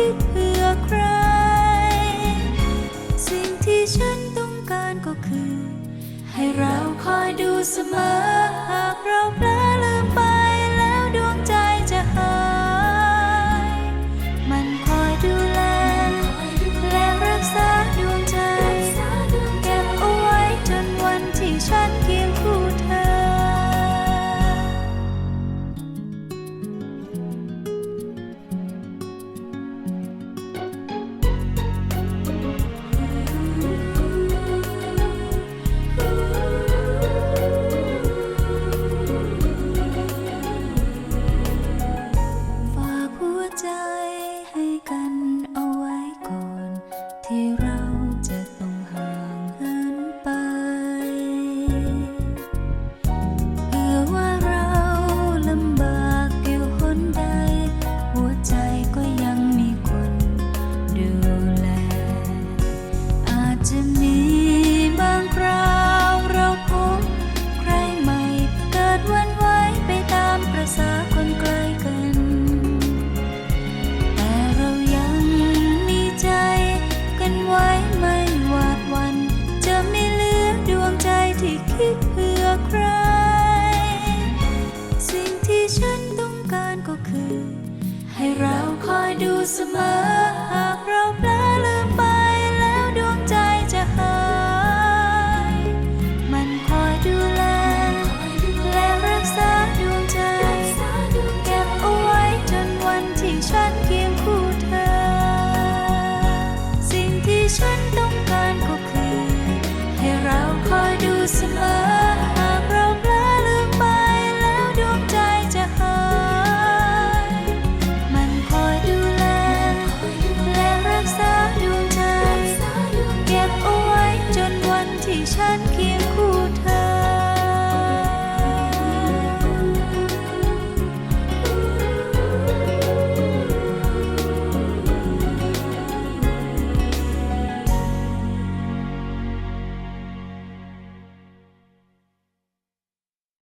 คิดเพื่อใคร สิ่งที่ฉันต้องการก็คือ ให้เราคอยดูเสมอ หากเราแพ้ สิ่งที่ฉันต้องการก็คือ ให้เราคอยดูเสมอ ฉั